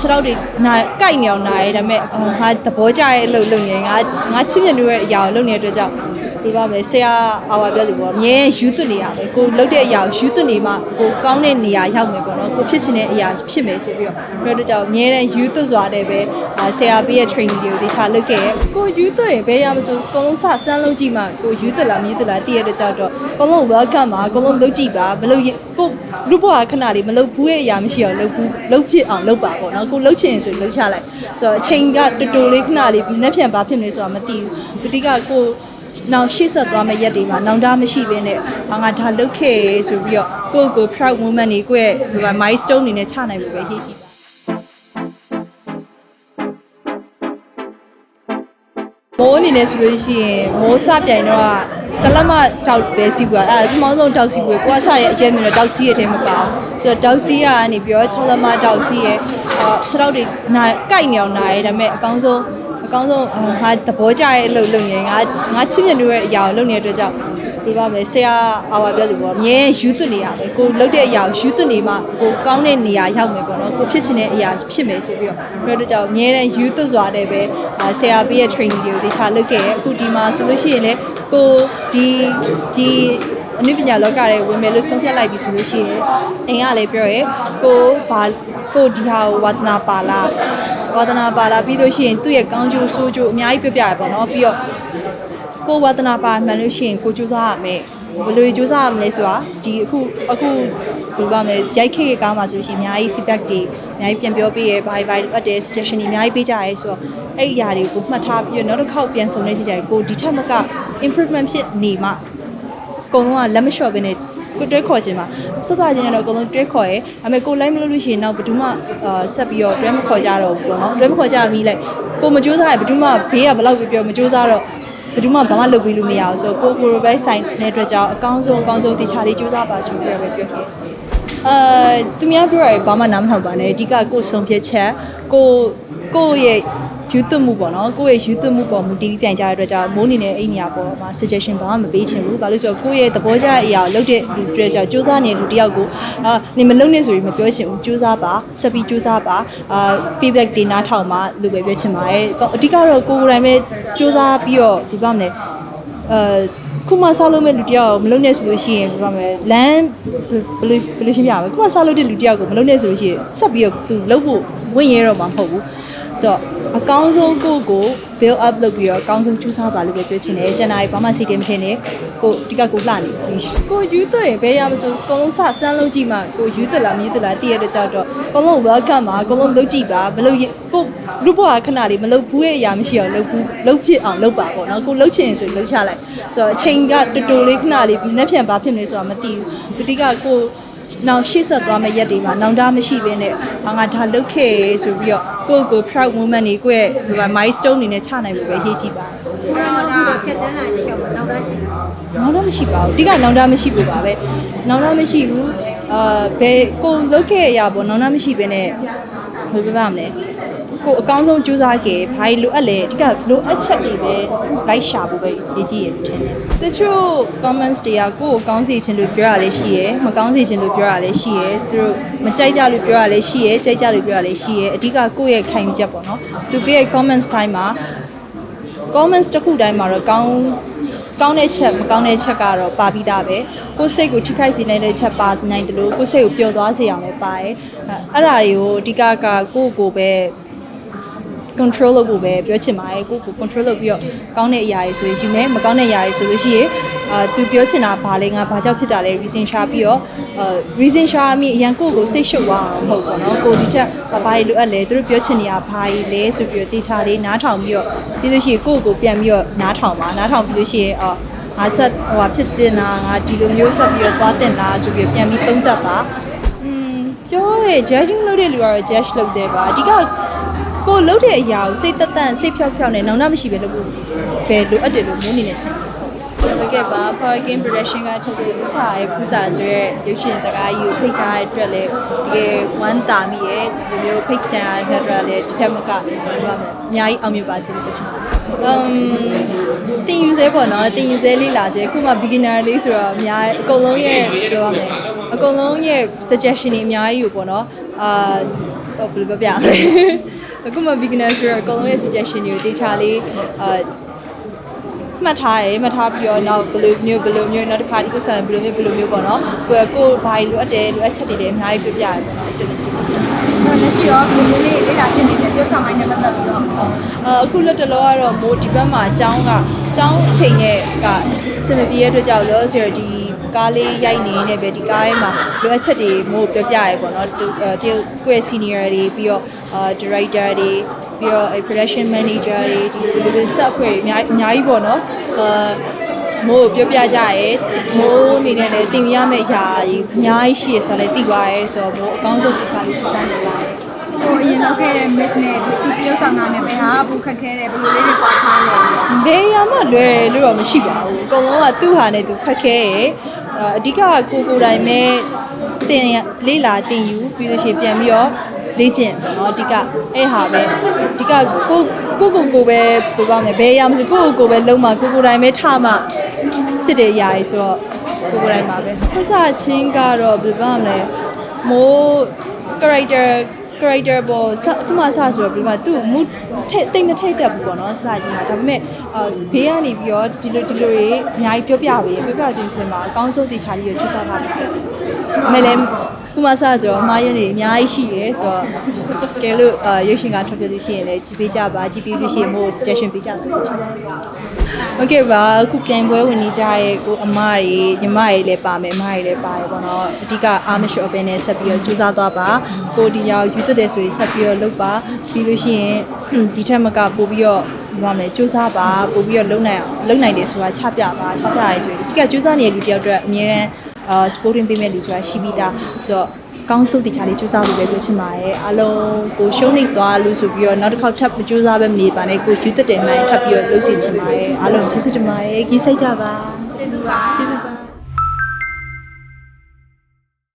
ခြေထောက်တွေနာကိုက်နေအောင်နာရဲဒါပေမဲ့ငါသဘောကျရဲ့အလုပ်လုပ်နေငါငါချစ်မြတ်လို့ရဲ့အရာကိုလုပ်နေတဲ့အတွက်ကြောင့် ပြပါမယ်ဆရာအာဝါပြောသူပေါ့အမြဲယူသွနေရပဲကိုလုပ်တဲ့အရာကိုယူသွနေမှကိုကောင်းတဲ့နေရာရောက်မယ်ပေါ့နော်ကိုဖြစ်ချင်တဲ့အရာဖြစ်မယ်ဆိုပြီးတော့ပြောတဲ့ကြောင့်အမြဲတမ်းယူသွစွာတဲ့ပဲအာဆရာပေးရဲ့ training တွေကိုတခြားလုပ်ခဲ့ရဲ့ကိုယူသွရင်ဘယ်ရမဆိုအကုန်လုံးစစမ်းလုပ်ကြည့်မှကိုယူသွလားမယူသွလားတည့်ရတဲ့ကြောင့်တော့အကုန်လုံး welcome ပါအကုန်လုံးလုပ်ကြည့်ပါမလုပ်ရင်ကိုလူဘွားခဏလေးမလုပ်ဘူးရဲ့အရာမရှိအောင်လုပ်ဘူးလုပ်ဖြစ်အောင်လုပ်ပါပေါ့နော်ကိုလုပ်ချင်ရင်ဆိုလုပ်ချလိုက်ဆိုတော့အချိန်ကတူတူလေးခဏလေးနှစ်ပြန်ပါဖြစ်နေဆိုတာမသိဘူးဒီတိကကို နောက်ရှေ့ဆက်သွားမယ့်ရက်တွေမှာနောင်တမရှိဘဲနဲ့အာငါဒါလုပ်ခဲ့ဆိုပြီးတော့ကိုယ့်ကို proud moment တွေကိုယ့်ရဲ့ milestone အနေနဲ့ချနိုင်ဖို့ပဲရေးကြည့်ပါမိုးအနေနဲ့ဆိုလို့ရှိရင်မိုးစပြိုင်တော့ကတလက်မတောက်ပဲစီးပွားအဲအမောင်းဆုံးတောက်စီးပွားကိုကစရဲ့အကျဲမြင်တော့တောက်စီးရတဲ့မပါဘူးဆိုတော့တောက်စီးရကနေပြီးတော့6လက်မတောက်စီးရဲ့အာခြေထောက်တွေနာကိုက်နေအောင်နာရဲဒါပေမဲ့အကောင်းဆုံး အကောင်းဆုံးငါသဘောကျရဲ့အလုပ်လုပ်နေငါငါချစ်မြတ်လို့ရဲ့အရာကိုလုပ်နေတဲ့အတွက်ကြောင့်ပြပါမယ်ဆရာအာဝါပြောသူပေါ့အမြဲယူသွနေရပဲကိုလုပ်တဲ့အရာကိုယူသွနေမှကိုကောင်းတဲ့နေရာရောက်မယ်ပေါ့နော်ကိုဖြစ်ချင်တဲ့အရာဖြစ်မယ်ဆိုပြီးတော့ပြောတဲ့ကြောင့်အမြဲတမ်းယူသွစွာတဲ့ပဲအာဆရာပေးရဲ့ training တွေကိုတခြားလုပ်ခဲ့ရဲ့အခုဒီမှာဆိုလို့ရှိရင်လည်းကိုဒီဒီအနုပညာလောကထဲဝင်မယ်လို့ဆုံးဖြတ်လိုက်ပြီဆိုလို့ရှိရင်အိမ်ကလည်းပြောရဲကိုဘာကိုဒီဟာကိုဝါသနာပါလား ဝါသနာပါလားပြီးလို့ရှိရင်သူ့ရဲ့ကောင်းကျိုးဆိုးကျိုးအများကြီးပြပြရပေါ့နော်ပြီးတော့ကိုဝါသနာပါမှန်လို့ရှိရင်ကိုကြိုးစားရမယ်ဘယ်လိုကြိုးစားရမလဲဆိုတာဒီအခုအခုဘယ်လိုပါမလဲရိုက်ခေတ်ကောင်းပါဆိုရှင်အများကြီး feedback တွေအများကြီးပြန်ပြောပေးရဲဘာဘာအပ်တယ် suggestion တွေအများကြီးပေးကြရဲဆိုတော့အဲ့ဒီအရာတွေကိုမှတ်ထားပြီးတော့နောက်တစ်ခေါက်ပြန်ဆုံနေကြကြကိုဒီထက်မက improvement ဖြစ်နေမှအကုန်လုံးကလက်မလျှော့ဘဲနဲ့ ကိုတွဲခေါ်ခြင်းမှာစသချင်းကတော့အကုန်လုံးတွဲခေါ်ရဲဒါပေမဲ့ကိုလိုက်မလို့လို့ရှိရင်နောက်ဘယ်သူမှအာဆက်ပြီးတော့တွဲမခေါ်ကြတော့ဘူးပေါ့နော်တွဲမခေါ်ကြမိလိုက်ကိုမကြိုးစားရင်ဘယ်သူမှဘေးကဘယ်လောက်ပြောပြောမကြိုးစားတော့ဘယ်သူမှဘာမှလုပ်ပြီးလို့မရအောင်ဆိုတော့ကိုကိုရိုဘဲဆိုင်တဲ့အတွက်ကြောင့်အကောင်းဆုံးအကောင်းဆုံးတခြားလေးစူးစမ်းပါဆိုပြီးတော့ပဲပြောခဲ့အဲသူများပြောရရင်ဘာမှနားမထောင်ပါနဲ့အဓိကကိုယ်ဆုံးဖြတ်ချက်ကိုကိုယ့်ရဲ့ ယူသွမှုပေါ့နော်ကိုယ့်ရဲ့ယူသွမှုပေါ်မူတည်ပြီးပြန်ကြတဲ့အတွက်ကြောင့်မိုးနေတဲ့အအိမ်ညာပေါ်မှာ suggestion ဘာမှမပေးချင်ဘူးဘာလို့ဆိုတော့ကိုယ့်ရဲ့သဘောကျတဲ့အရာကိုလုပ်တဲ့လူတွေကြောင့်စူးစမ်းနေတဲ့လူတစ်ယောက်ကိုအာနေမလုပ်နဲ့ဆိုရင်မပြောချင်ဘူးစူးစမ်းပါဆက်ပြီးစူးစမ်းပါအာ feedback တွေနားထောင်ပါလို့ပဲပြောချင်ပါတယ်အဓိကတော့ကိုယ်ကိုယ်တိုင်ပဲစူးစမ်းပြီးတော့ဒီပါမလဲအဲခုမှဆောက်လုပ်မဲ့လူတယောက်ကိုမလုပ်နဲ့ဆိုလို့ရှိရင်ဘာမလဲလမ်းဘယ်လိုဘယ်လိုရှင်းပြရမလဲခုမှဆောက်လုပ်တဲ့လူတယောက်ကိုမလုပ်နဲ့ဆိုလို့ရှိရင်ဆက်ပြီးတော့သူလုပ်ဖို့ဝင်ရတော့မှာမဟုတ်ဘူး ဆိုတော့အကောင်းဆုံးကိုယ့်ကို build up လုပ်ပြီးတော့အကောင်းဆုံးကြိုးစားပါလို့ပဲပြောချင်တယ်ကျန်တာကြီးဘာမှစိတ်တည်းမထင်နဲ့ကိုအဓိကကိုလှနေပြီကိုယူသွရင်ဘယ်ရမဆိုအကုန်လုံးစစမ်းလုပ်ကြည့်မှကိုယူသွလားမယူသွလားတည့်ရတဲ့ကြောက်တော့အကုန်လုံး welcome ပါအကုန်လုံးလုပ်ကြည့်ပါမလုပ်ရင်ကိုလူဘွားခဏလေးမလုပ်ဘူးရဲ့အရာမရှိအောင်လုပ်ဘူးလုပ်ဖြစ်အောင်လုပ်ပါပေါ့နော်ကိုလုပ်ချင်ရင်ဆိုလုပ်ချလိုက်ဆိုတော့အချိန်ကတူတူလေးခဏလေးနှစ်ပြန်ပါဖြစ်နေဆိုတာမသိဘူးဒီတိကကို နောက်ရှေ့ဆက်သွားမယ့်ရက်တွေမှာနောင်တမရှိဘဲနဲ့အာငါဒါလုပ်ခဲ့ဆိုပြီးတော့ကိုယ့်ကို proud moment တွေကိုယ့်ရဲ့ milestone အနေနဲ့ချနိုင်ဖို့ပဲရေးကြည့်ပါတော့ဒါဖြတ်တန်းနိုင်တဲ့ချက်ပေါ့နောက်တော့ရှိတယ်နောင်တမရှိပါဘူးအဓိကနောင်တမရှိဘူးပါပဲနောင်တမရှိဘူးအာဘယ်ကိုလုပ်ခဲ့ရပေါ့နောင်တမရှိဘဲနဲ့ ဘယ်ပြပါမလဲကိုအကောင်းဆုံးကြိုးစားခဲ့ဘာလို့လိုအပ်လဲအဓိကလိုအပ်ချက်တွေပဲလိုက်ရှာဖို့ပဲရေးကြည့်ရတယ်ထင်တယ်တချို့ comments တွေကကိုယ့်ကိုကောင်းစေချင်လို့ပြောရလဲရှိရယ်မကောင်းစေချင်လို့ပြောရလဲရှိရယ်သူတို့မကြိုက်ကြလို့ပြောရလဲရှိရယ်ကြိုက်ကြလို့ပြောရလဲရှိရယ်အဓိကကိုယ့်ရဲ့ခံယူချက်ပေါ့နော်သူပြရဲ့ comments time မှာ comments တစ်ခုတိုင်းမှာတော့ကောင်းကောင်းတဲ့ချက်မကောင်းတဲ့ချက်ကတော့ပါပြီးသားပဲကိုယ်စိတ်ကိုထိခိုက်စေနိုင်တဲ့ချက်ပါနိုင်တယ်လို့ကိုယ်စိတ်ကိုပျော်သွားစေအောင်လည်းပါတယ်အဲ့အဲ့ဒါတွေကိုအဓိကကကိုယ့်ကိုယ်ပဲ control လုပ်ဖို့ပဲပြောချင်ပါတယ်ကိုယ့်ကို control လုပ်ပြီးတော့ကောင်းတဲ့အရာတွေဆိုရင်ယူမယ်မကောင်းတဲ့အရာတွေဆိုလို့ရှိရင်အာသူပြောချင်တာဘာလဲငါဘာကြောင့်ဖြစ်တာလဲ reason ရှာပြီးတော့အာ reason ရှာမိအရင်ကိုယ့်ကိုစိတ်ရှုပ်သွားအောင်မဟုတ်ဘူးเนาะကိုဒီချက်ဘာဘာလိုအပ်လဲသူတို့ပြောချင်နေတာဘာကြီးလဲဆိုပြီးတော့တေချာလေးနားထောင်ပြီးတော့ပြီးလို့ရှိရင်ကိုယ့်ကိုပြန်ပြီးတော့နားထောင်ပါနားထောင်ပြီးလို့ရှိရင်အော်ငါဆက်ဟိုဟာဖြစ်တင်တာငါဒီလိုမျိုးဆက်ပြီးတော့သွားတင်လားဆိုပြီးတော့ပြန်ပြီးသုံးသပ်ပါอืมပြောရဲ judging လုပ်တဲ့လူကတော့ judge လုပ်စေပါအဓိက ကိုလှုပ်တဲ့အရာကိုစိတ်တက်တန့်စိတ်ဖြောက်ဖြောက်နဲ့နောင်တမရှိပဲလုပ်ဖို့ပဲလိုအပ်တယ်လို့မိုးနေနေထိုင်ဟုတ်ကဲ့ပါ Power Game Production ကထုတ်တဲ့လူခါရဲ့ဖူးစာဆိုရဲရုပ်ရှင်စကားကြီးကိုဖိတ်ထားတဲ့အတွက်လည်းတကယ်ဝမ်းသာမိရဲ့ဒီမျိုးဖိတ်ချင်ရတဲ့အတွက်လည်းဒီထက်မကဘာမှအများကြီးအောင်မြင်ပါစေလို့ပြောချင်ပါတယ်။ um တင်ယူစေပေါ့နော်တင်ယူစေလေးလာစေအခုမှ beginner လေးဆိုတော့အများအကုန်လုံးရဲ့ပြောရမယ်အကုန်လုံးရဲ့ suggestion တွေအများကြီးကိုပေါ့နော်အာဟိုဘယ်လိုပြောပြလဲ အခုမှ beginner ဆိုတော့အကုန်လုံးရဲ့ suggestion တွေကိုတေချာလေးအာ မှတ်ထားရယ်မှတ်ထားပြီးတော့နောက်ဘယ်လိုမျိုးဘယ်လိုမျိုးနောက်တစ်ခါဒီကုဆန်ဘယ်လိုမျိုးဘယ်လိုမျိုးပေါ့နော်ကိုယ်ကိုယ်ဘာလိုအပ်တယ်လိုအပ်ချက်တွေလည်းအများကြီးပြပြရယ်ပေါ့နော်တင်တယ်ကြည့်စမ်းဟိုလက်ရှိရောဒီလေးလေးလေးလာဖြစ်နေတဲ့ပြောဆောင်ပိုင်းနဲ့ပတ်သက်ပြီးတော့အာအခုလက်တလောကတော့မိုးဒီဘက်မှာအကြောင်းကအကြောင်းအချိန်နဲ့ကစင်မပြေရတဲ့အတွက်ကြောင့်လောဆိုရဒီကားလေးရိုက်နေနေပဲဒီကားထဲမှာလိုအပ်ချက်တွေမို့ပြောပြရဲပေါ့နော်တူအဲတရုတ်ကိုယ့်ရဲ့ senior တွေပြီးတော့အာ director တွေ ပြီးတော့အဲ production manager တွေဒီဒီလိုဆက်ဖွဲ့တွေအများအများကြီးပေါ့နော်အာမိုးပြောပြကြရဲမိုးအနေနဲ့လည်းတင်ပြရမယ့်အရာကြီးအများကြီးရှိရဆိုတော့လည်းသိသွားရဲဆိုတော့မိုးအကောင်းဆုံးတခြားလေးဒီဇိုင်းလုပ်လာတယ်ဟိုအရင်လောက်ခဲ့တဲ့ miss နဲ့ဒီပြောဆောင်တာနဲ့ပဲဟာဘူးခက်ခဲတယ်ဘယ်လိုလေးတွေပွားချလဲဘယ်ရမှလွယ်လို့တော့မရှိပါဘူးအကုန်လုံးကသူ့ဟာနဲ့သူခက်ခဲရယ်အာအဓိကကကိုကိုယ်တိုင်ပဲတင်ရလေးလာတင်ယူပြီးလို့ရှိရင်ပြန်ပြီးတော့ လေ့ကျင့်ပေါ့နော်အဓိကအဲ့ဟာပဲအဓိကကိုကိုကိုကိုပဲပြောပါမယ်ဘယ်ရမှမဆိုကိုကိုကိုပဲလုံးမှာကိုကိုတိုင်ပဲထမှဖြစ်တဲ့အရာကြီးဆိုတော့ကိုကိုတိုင်မှာပဲဆက်စချင်းကတော့ဘယ်လိုပြောရမလဲမိုး character character ပေါ်စအခုမှစဆိုတော့ဒီမှာသူ့ mood ထိတ်တိတ်မထိတ်တက်ဘူးပေါ့နော်စကြီးမှာဒါပေမဲ့အာဘေးကနေပြီးတော့ဒီလိုဒီလိုတွေအများကြီးပြောပြပေးပြောပြတင်စင်မှာအကောင်းဆုံးတေချာလေးကိုချူစားထားပါတယ်အမေလည်း ခုမှစဆိုတော့မှားရင်းတွေအများကြီးရှိရဲဆိုတော့ကဲလို့အာရွှေရှင်ကထွက်ပြလို့ရှိရင်လည်းကြည့်ပေးကြပါကြည့်ပေးလို့ရှိရင်မို့ suggestion ပေးကြပါโอเคပါအခုပြိုင်ပွဲဝင်နေကြရဲ့ကိုအမတွေညီမတွေလည်းပါမယ်အမတွေလည်းပါတယ်ပေါ့နော်အဓိကအာမရှော့ပဲနဲ့ဆက်ပြီးတော့ကြိုးစားသွားပါကိုဒီရောက်ယူသက်တယ်ဆိုရင်ဆက်ပြီးတော့လုပ်ပါပြီးလို့ရှိရင်ဒီထက်မကပို့ပြီးတော့ဘာမလဲစူးစမ်းပါပို့ပြီးတော့လုံနိုင်အောင်လုံနိုင်တယ်ဆိုတာချပြပါချပြရဲဆိုရင်အဓိကစူးစမ်းနေတဲ့လူတယောက်အတွက်အများရန် အာ sporting ပေးမဲ့လူဆိုတာရှိပြီးသားဆိုတော့ကောင်းစုတခြားလေးစူးစမ်းလို့ပဲပြောချင်ပါတယ်အားလုံးကိုရှုံးနေသွားလို့ဆိုပြီးတော့နောက်တစ်ခေါက်ထပ်မစူးစမ်းပဲမနေပါနဲ့ကိုယူသက်တယ်မှန်ထပ်ပြီးတော့လုပ်စီချင်ပါတယ်အားလုံးချစ်စစ်တင်ပါတယ်ကြီးစိတ်ကြပါကျေးဇူးပါ